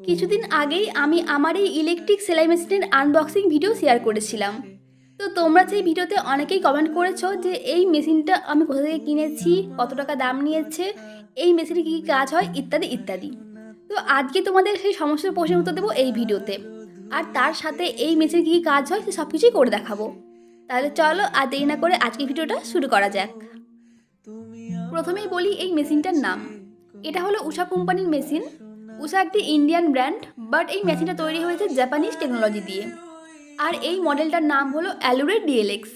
কিছুদিন আগেই আমি আমার এই ইলেকট্রিক সেলাই মেশিনের আনবক্সিং ভিডিও শেয়ার করেছিলাম। তো তোমরা সেই ভিডিওতে অনেকেই কমেন্ট করেছ যে এই মেশিনটা আমি কোথা থেকে কিনেছি, কত টাকা দাম নিয়েছে, এই মেশিনে কী কী কাজ হয়, ইত্যাদি ইত্যাদি। তো আজকে তোমাদের সেই সমস্যার প্রশ্নের উত্তর দেবো এই ভিডিওতে। আর তার সাথে এই মেশিনে কী কী কাজ হয়, সে সব কিছুই করে দেখাবো। তাহলে চলো আর দেরি না করে আজকে ভিডিওটা শুরু করা যাক। প্রথমেই বলি এই মেশিনটার নাম। এটা হলো উষা কোম্পানির মেশিন। উষা একটি ইন্ডিয়ান ব্র্যান্ড বাট এই মেশিনটা তৈরি হয়েছে জাপানিজ টেকনোলজি দিয়ে। আর এই মডেলটার নাম হলো অ্যালুরে ডিএলএক্স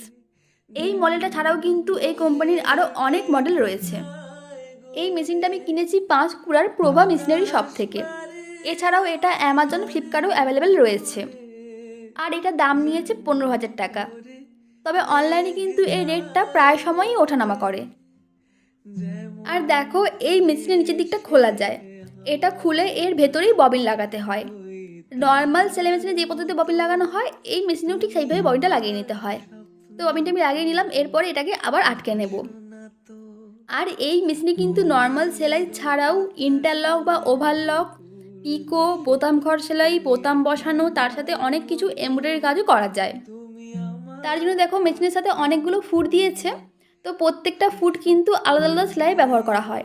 এই মডেলটা ছাড়াও কিন্তু এই কোম্পানির আরও অনেক মডেল রয়েছে। এই মেশিনটা আমি কিনেছি পাঁচ কুড়ার প্রভা মেশিনারি শপ থেকে। এছাড়াও এটা অ্যামাজন ফ্লিপকার্টেও অ্যাভেলেবেল রয়েছে। আর এটা দাম নিয়েছে পনেরো হাজার টাকা। তবে অনলাইনে কিন্তু এই রেটটা প্রায় সময়ই ওঠানামা করে। আর দেখো, এই মেশিনের নিচের দিকটা খোলা যায়। এটা খুলে এর ভেতরেই ববিন লাগাতে হয়। নর্মাল সেলাই মেশিনে যে পদ্ধতিতে ববিন লাগানো হয়, এই মেশিনেও ঠিক সেইভাবে ববিনটা লাগিয়ে নিতে হয়। তো ববিনটা আমি লাগিয়ে নিলাম, এরপরে এটাকে আবার আটকে নেব। আর এই মেশিনে কিন্তু নর্মাল সেলাই ছাড়াও ইন্টারলক বা ওভারলক পিকো বোতাম ঘর সেলাই, বোতাম বসানো, তার সাথে অনেক কিছু এমব্রয়ডারি কাজও করা যায়। তার জন্য দেখো মেশিনের সাথে অনেকগুলো ফুট দিয়েছে। তো প্রত্যেকটা ফুট কিন্তু আলাদা আলাদা সেলাই ব্যবহার করা হয়।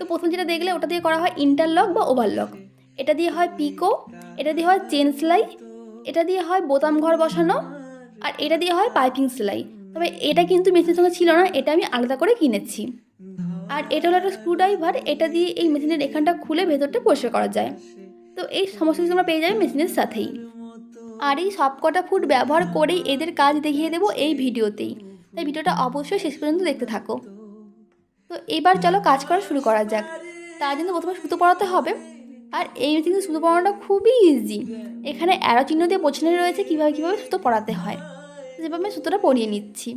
তো প্রথম যেটা দেখলে ওটা দিয়ে করা হয় ইন্টারলক বা ওভারলক এটা দিয়ে হয় পিকো এটা দিয়ে হয় চেন সেলাই, এটা দিয়ে হয় বোতাম ঘর বসানো, আর এটা দিয়ে হয় পাইপিং সেলাই। তবে এটা কিন্তু মেশিনের সঙ্গে ছিল না, এটা আমি আলাদা করে কিনেছি। আর এটা হলো একটা স্ক্রুড্রাইভার এটা দিয়ে এই মেশিনের এখানটা খুলে ভেতরটা পরিষ্কার করা যায়। তো এই সমস্ত কিছু আমরা পেয়ে যাবে মেশিনের সাথেই। আর এই সবকটা ফুট ব্যবহার করেই এদের কাজ দেখিয়ে দেবো এই ভিডিওতেই। তাই ভিডিওটা অবশ্যই শেষ পর্যন্ত দেখতে থাকো। তো এবার চলো কাজ করা শুরু করা যাক। তার জন্য প্রথমে সুতো পরাতে হবে। আর এই কিন্তু সুতো পরানোটা খুবই ইজি এখানে অ্যারো চিহ্ন দিয়ে বোঝানো রয়েছে কীভাবে কীভাবে সুতো পড়াতে হয়। যেভাবে আমি সুতোটা পরিয়ে নিচ্ছি।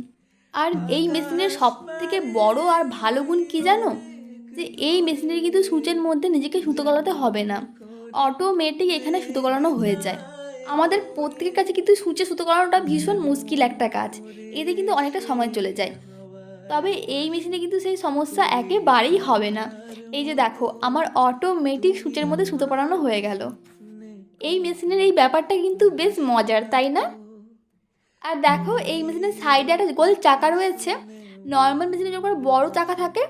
আর এই মেশিনের সব থেকে বড় আর ভালো গুণ কী জানো? যে এই মেশিনের কিন্তু সূচের মধ্যে নিজেকে সুতো গলাতে হবে না। অটোমেটিক এখানে সুতো গলানো হয়ে যায়। আমাদের প্রত্যেকের কাছে কিন্তু সূচে সুতো গলানোটা ভীষণ মুশকিল একটা কাজ। এতে কিন্তু অনেকটা সময় চলে যায়। তবে এই মেশিনে কিন্তু সেই সমস্যা একেবারেই হবে না। এই যে দেখো, আমার অটোমেটিক সূচের মধ্যে সুতো পরানো হয়ে গেল। এই মেশিনের এই ব্যাপারটা কিন্তু বেশ মজার, তাই না? আর দেখো, এই মেশিনের সাইডে একটা গোল চাকা রয়েছে। নর্মাল মেশিনে যখন বড় চাকা থাকে।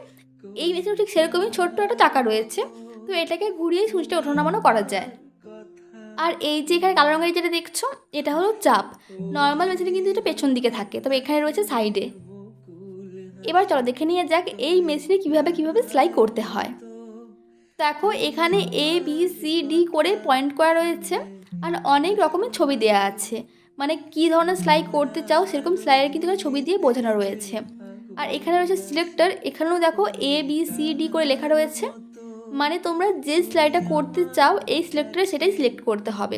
এই মেশিনে ঠিক সেরকমই ছোট্ট একটা চাকা রয়েছে। তো এটাকে ঘুরিয়ে সুইচটা ওঠানো নামানো করা যায়। আর এই যে এখানে কালো রঙের যেটা দেখছ, এটা হলো চাপ। নর্মাল মেশিনে কিন্তু এটা পেছন দিকে থাকে, তবে এখানে রয়েছে সাইডে এবার চলো দেখে নিয়ে যাক এই মেশিনে কীভাবে কীভাবে সেলাই করতে হয়। দেখো এখানে এ বি সি ডি করে পয়েন্ট করা রয়েছে আর অনেক রকমের ছবি দেওয়া আছে। মানে কী ধরনের সেলাই করতে চাও সেরকম সেলাইয়ের কিন্তু ছবি দিয়ে বোঝানো রয়েছে। আর এখানে রয়েছে সিলেক্টর এখানেও দেখো এ বি সি ডি করে লেখা রয়েছে। মানে তোমরা যে সেলাইটা করতে চাও এই সিলেক্টরে সেটাই সিলেক্ট করতে হবে।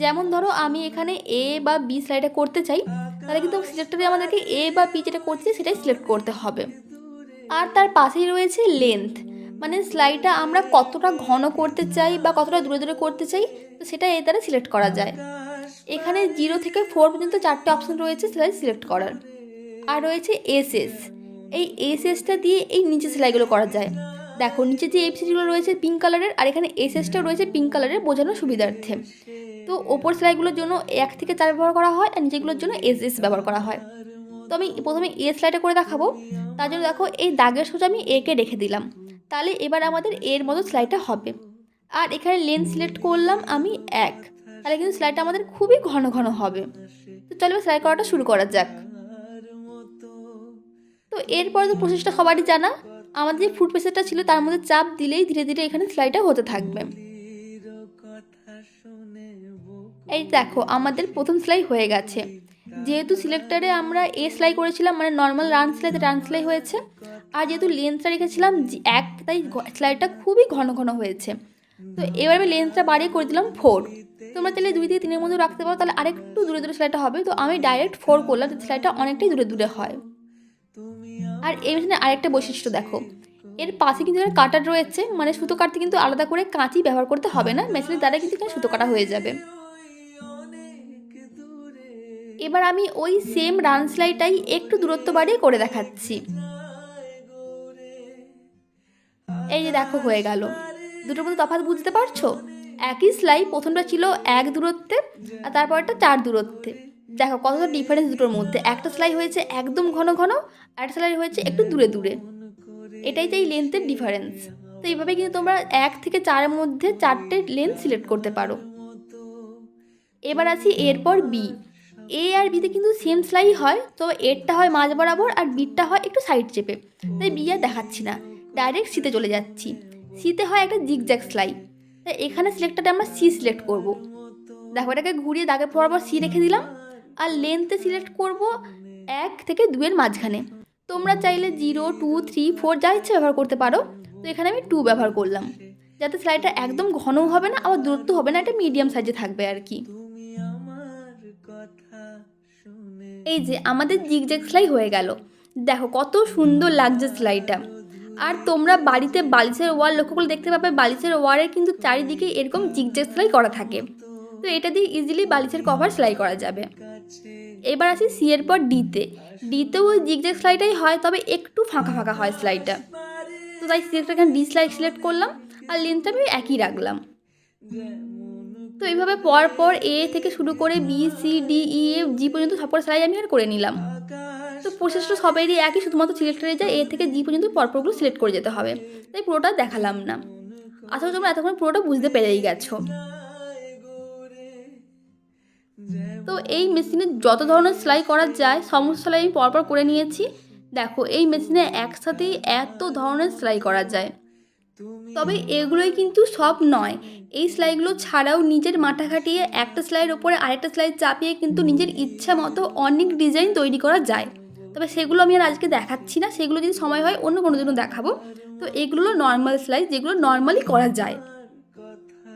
যেমন ধরো আমি এখানে এ বা বি সেলাইটা করতে চাই তাহলে কিন্তু সিলেক্টরে আমাদেরকে এ বা বি যেটা করতে সেটাই সিলেক্ট করতে হবে। আর তার পাশেই রয়েছে লেন্থ মানে সেলাইটা আমরা কতটা ঘন করতে চাই বা কতটা দূরে দূরে করতে চাই, তো সেটা এর দ্বারা সিলেক্ট করা যায়। এখানে জিরো থেকে ফোর পর্যন্ত চারটে অপশন রয়েছে সেলাই সিলেক্ট করার। আর রয়েছে এসএস এই এসএসটা দিয়ে এই নিচে সেলাইগুলো করা যায়। দেখো, নিচে যে এফসিগুলো রয়েছে পিঙ্ক কালারের আর এখানে এসএসটাও রয়েছে পিঙ্ক কালারের বোঝানোর সুবিধার্থে। তো ওপর সেলাইগুলোর জন্য এক থেকে চার ব্যবহার করা হয় আর নিচেগুলোর জন্য এস এস ব্যবহার করা হয়। তো আমি প্রথমে এ সেলাইটা করে দেখাবো। তার জন্য দেখো এই দাগের সোজা আমি একে রেখে দিলাম। তাহলে এবার আমাদের এর মতো সেলাইটা হবে। আর এখানে লেন্থ সিলেক্ট করলাম আমি এক। তাহলে কিন্তু সেলাইটা আমাদের খুবই ঘন ঘন হবে। তো চলো এবার সেলাই করাটা শুরু করা যাক। তো এরপরে তো প্রসেসটা সবারই জানা, আমাদের যে ফুড প্রেসারটা ছিল তার মধ্যে চাপ দিলেই ধীরে ধীরে এখানে সেলাইটা হতে থাকবে। এই দেখো, আমাদের প্রথম সেলাই হয়ে গেছে। যেহেতু সিলেক্টারে আমরা এ সেলাই করেছিলাম মানে নর্মাল রান সেলাইতে রান সেলাই হয়েছে, আর যেহেতু লেন্সটা রেখেছিলাম এক, তাই সেলাইটা খুবই ঘন ঘন হয়েছে। তো এবার আমি লেন্সটা বাড়িয়ে করে দিলাম ফোর তোমরা চাইলে দুই থেকে তিনের মধ্যে রাখতে পারো, তাহলে আরেকটু দূরে দূরে সেলাইটা হবে। তো আমি ডাইরেক্ট ফোর করলাম, যাতে সেলাইটা অনেকটাই দূরে দূরে হয়। আর এই মেশিনের আরেকটা বৈশিষ্ট্য দেখো, এর পাশে কিন্তু কাটার রয়েছে মানে সুতো কাটতে কিন্তু আলাদা করে কাঁচি ব্যবহার করতে হবে না, মেশিনের দ্বারা কিন্তু সুতো কাটা হয়ে যাবে। এবার আমি ওই সেম রান সেলাইটাই একটু দূরত্ব বাড়িয়ে করে দেখাচ্ছি। এই যে দেখো, হয়ে গেল। দুটোর মধ্যে তফাৎ বুঝতে পারছ? একই সেলাই প্রথমটা ছিল এক দূরত্বে আর তারপরটা চার দূরত্বে। দেখো, কতটা ডিফারেন্স দুটোর মধ্যে। একটা সেলাই হয়েছে একদম ঘন ঘন, আর একটা সেলাই হয়েছে একটু দূরে দূরে। এটাই এই লেন্থের ডিফারেন্স তো এইভাবে কিন্তু তোমরা এক থেকে চারের মধ্যে চারটে লেন্থ সিলেক্ট করতে পারো। এবার আছি এরপর বি এ আর বিতে কিন্তু সেম সেলাই হয়, তো এরটা হয় মাঝ বরাবর আর বিটটা হয় একটু সাইড চেপে। তাই বি আর দেখাচ্ছি না ডাইরেক্ট সিতে চলে যাচ্ছি। সিতে হয় একটা জিগ জিগজ্যাগ সেলাই তাই এখানে সিলেক্টটা আমরা সি সিলেক্ট করব। দেখো এটাকে ঘুরিয়ে দাগে বরাবর সি রেখে দিলাম, আর লেন্থে সিলেক্ট করব এক থেকে দুয়ের মাঝখানে। তোমরা চাইলে জিরো টু থ্রি ফোর যা ইচ্ছে ব্যবহার করতে পারো। তো এখানে আমি টু ব্যবহার করলাম। যাতে সেলাইটা একদম ঘনও হবে না, আবার দূরত্ব হবে না, এটা মিডিয়াম সাইজে থাকবে আর কি। এই যে আমাদের জিগজ্যাগ সেলাই হয়ে গেল। দেখো কত সুন্দর লাগছে সেলাইটা। আর তোমরা বাড়িতে বালিশের ওয়ার লক্ষ্য করে দেখতে পাবে, বালিশের ওয়ারে কিন্তু চারিদিকে এরকম জিগজ্যাগ সেলাই করা থাকে। তো এটা দিয়ে ইজিলি বালিশের কভার সেলাই করা যাবে। এবার আসি সি এর পর ডিতে ডিতেও ওই জিগজ্যাগ সেলাইটাই হয়, তবে একটু ফাঁকা ফাঁকা হয় সেলাইটা। তো তাই সিলেক্ট এখানে ডি সেলাই সিলেক্ট করলাম, আর লেন্থটা আমি একই রাখলাম। তো এইভাবে পর পর এ থেকে শুরু করে B C D E F G পর্যন্ত সবকটা সেলাই আমি আর করে নিলাম। তো প্রসেসটা সবারই একই, শুধুমাত্র সিলেক্ট হয়ে যায় এ থেকে জি পর্যন্ত পরপরগুলো সিলেক্ট করে যেতে হবে। তাই পুরোটা দেখালাম না। আসলে তোমরা এতক্ষণ পুরোটা বুঝতে পেরেই গেছো। তো এই মেশিনে যত ধরনের সেলাই করা যায়, সমস্ত সেলাই আমি পরপর করে নিয়েছি। দেখো, এই মেশিনে একসাথেই এত ধরনের সেলাই করা যায়। তবে এগুলোই কিন্তু সব নয়। এই সেলাইগুলো ছাড়াও নিজের মাথা খাটিয়ে একটা সেলাইয়ের ওপরে আরেকটা সেলাই চাপিয়ে কিন্তু নিজের ইচ্ছা মতো অনেক ডিজাইন তৈরি করা যায়। তবে সেগুলো আমি আর আজকে দেখাচ্ছি না। সেগুলো যদি সময় হয় অন্য কোনো দিনও দেখাবো। তো এগুলো নর্মাল সেলাই যেগুলো নর্মালি করা যায়।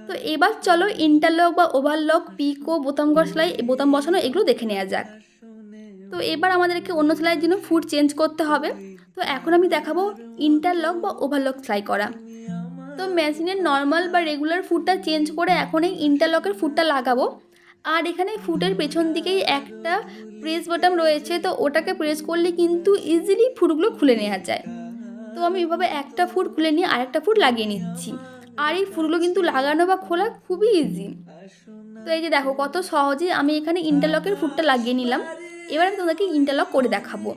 তো এবার চলো ইন্টারলক বা ওভারলক পিকো বোতামগড় সেলাই বোতাম বসানো এগুলো দেখে নেওয়া যাক। তো এবার আমাদেরকে অন্য সেলাইয়ের জন্য ফুট চেঞ্জ করতে হবে। তো এখন আমি দেখাবো ইন্টারলক বা ওভারলক সেলাই করা। তো মেশিনের নর্মাল বা রেগুলার ফুটটা চেঞ্জ করে এখন এই ইন্টারলকের ফুটটা লাগাবো। আর এখানে ফুটের পেছন দিকেই একটা প্রেস বাটন রয়েছে, তো ওটাকে প্রেস করলে কিন্তু ইজিলি ফুটগুলো খুলে নেওয়া যায়। তো আমি এভাবে একটা ফুট খুলে নিয়ে আরেকটা ফুট লাগিয়ে নিচ্ছি। আর এই ফুটগুলো কিন্তু লাগানো বা খোলা খুবই ইজি তো এই যে দেখো কত সহজে আমি এখানে ইন্টারলকের ফুটটা লাগিয়ে নিলাম। এবার আমি তোমাদেরকে ইন্টারলক করে দেখাবো।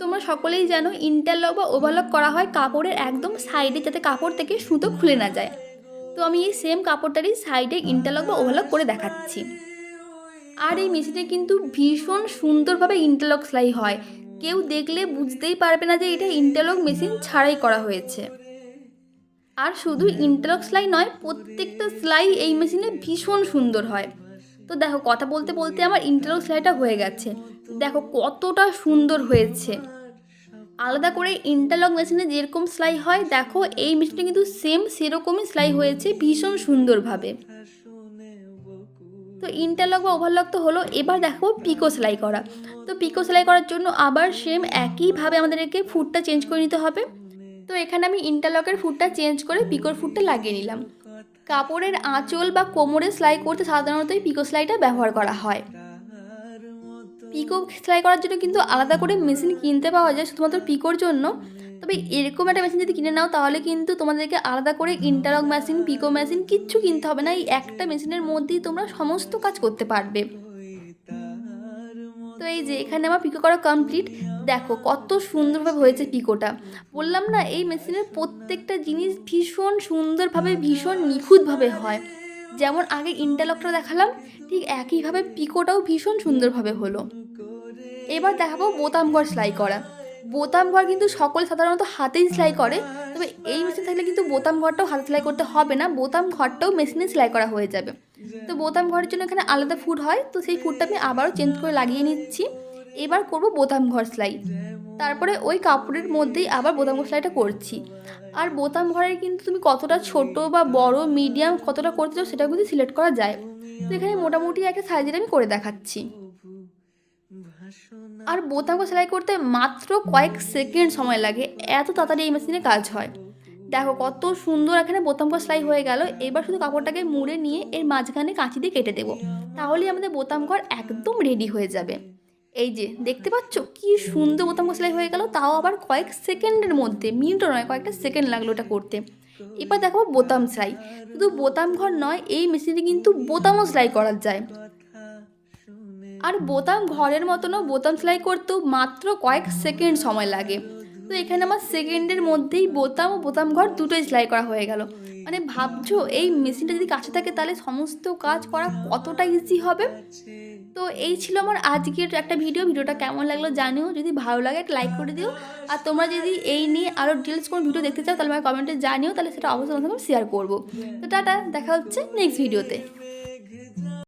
তোমরা সকলেই জানো ইন্টারলক বা ওভারলক করা হয় কাপড়ের একদম সাইডে যাতে কাপড় থেকে সুতো খুলে না যায়। তো আমি এই সেম কাপড়টারই সাইডে ইন্টারলক বা ওভারলক করে দেখাচ্ছি। আর এই মেশিনে কিন্তু ভীষণ সুন্দরভাবে ইন্টারলক সেলাই হয়। কেউ দেখলে বুঝতেই পারবে না যে এটা ইন্টারলক মেশিন ছাড়াই করা হয়েছে। আর শুধু ইন্টারলক সেলাই নয়, প্রত্যেকটা সেলাই এই মেশিনে ভীষণ সুন্দর হয়। তো দেখো, কথা বলতে বলতে আমার ইন্টারলক সেলাইটা হয়ে গেছে। দেখো কতটা সুন্দর হয়েছে। আলাদা করে ইন্টারলক মেশিনে যেরকম সেলাই হয়, দেখো এই মেশিনে কিন্তু সেম সেরকমই সেলাই হয়েছে, ভীষণ সুন্দরভাবে। তো ইন্টারলক বা ওভারলক তো হলো, এবার দেখো পিকো সেলাই করা। তো পিকো সেলাই করার জন্য আবার সেম একইভাবে আমাদেরকে ফুটটা চেঞ্জ করে নিতে হবে। তো এখানে আমি ইন্টারলকের ফুটটা চেঞ্জ করে পিকোর ফুটটা লাগিয়ে নিলাম। কাপড়ের আঁচল বা কোমরে সেলাই করতে সাধারণত পিকো সেলাইটা ব্যবহার করা হয়। পিকো সেলাই করার জন্য কিন্তু আলাদা করে মেশিন কিনতে পাওয়া যায় শুধুমাত্র পিকোর জন্য। তবে এরকম একটা মেশিন যদি কিনে নাও, তাহলে কিন্তু তোমাদেরকে আলাদা করে ইন্টারলক মেশিন পিকো মেশিন কিচ্ছু কিনতে হবে না। এই একটা মেশিনের মধ্যেই তোমরা সমস্ত কাজ করতে পারবে। তো এই যে, এখানে আমার পিকো করা কমপ্লিট দেখো কত সুন্দরভাবে হয়েছে পিকোটা বললাম না, এই মেশিনের প্রত্যেকটা জিনিস ভীষণ সুন্দরভাবে, ভীষণ নিখুঁতভাবে হয়। যেমন আগে ইন্টারলকটা দেখালাম ঠিক একইভাবে পিকোটাও ভীষণ সুন্দরভাবে হলো। এবার দেখাবো বোতাম ঘর সেলাই করা। বোতাম ঘর কিন্তু সকল সাধারণত হাতেই সেলাই করে, তবে এই মেশিন থাকলে কিন্তু বোতাম ঘরটাও হাতে সেলাই করতে হবে না, বোতাম ঘরটাও মেশিনে সেলাই করা হয়ে যাবে। তো বোতাম ঘরের জন্য এখানে আলাদা ফুট হয়, তো সেই ফুটটা আমি আবারও চেঞ্জ করে লাগিয়ে নিচ্ছি। এবার করব বোতাম ঘর সেলাই। তারপরে ওই কাপড়ের মধ্যেই আবার বোতাম ঘর সেলাইটা করছি। আর বোতাম ঘরের কিন্তু তুমি কতটা ছোট বা বড় মিডিয়াম কতটা করতে চাও সেটা কিন্তু সিলেক্ট করা যায়। তো এখানে মোটামুটি একটা সাইজের আমি করে দেখাচ্ছি। আর বোতাম ঘর সেলাই করতে মাত্র কয়েক সেকেন্ড সময় লাগে। এত তাড়াতাড়ি এই মেশিনে কাজ হয়। দেখো কত সুন্দর এখানে বোতাম ঘর সেলাই হয়ে গেল। এবার শুধু কাপড়টাকে মুড়ে নিয়ে এর মাঝখানে কাঁচি দিয়ে কেটে দেবো। তাহলেই আমাদের বোতাম ঘর একদম রেডি হয়ে যাবে। এই যে, দেখতে পাচ্ছ? কি সুন্দর বোতাম সেলাই হয়ে গেল। তাও আবার কয়েক সেকেন্ডের মধ্যে, মিনিটও নয়, কয়েকটা সেকেন্ড লাগল ওটা করতে। এবার দেখো বোতাম সেলাই। শুধু বোতাম ঘর নয়, এই মেশিনে কিন্তু বোতামও সেলাই করা যায়। আর বোতাম ঘরের মতনও বোতাম সেলাই করতেও মাত্র কয়েক সেকেন্ড সময় লাগে। তো এখানে আমার সেকেন্ডের মধ্যেই বোতাম ও বোতাম ঘর দুটোই সেলাই করা হয়ে গেল। মানে ভাবছ, এই মেশিনটা যদি কাছে থাকে, তাহলে সমস্ত কাজ করা কতটা ইজি হবে? তো এই ছিল আমার আজকের একটা ভিডিও ভিডিওটা কেমন লাগল জানিও। যদি ভালো লাগে লাইক করে দিও। আর তোমরা যদি এই নিয়ে আরও ডিটেলস কোনো ভিডিও দেখতে চাও, তাহলে আমার কমেন্টে জানিও। তাহলে সেটা অবশ্যই শেয়ার করব। তো টাটা, দেখা হচ্ছে নেক্সট ভিডিওতে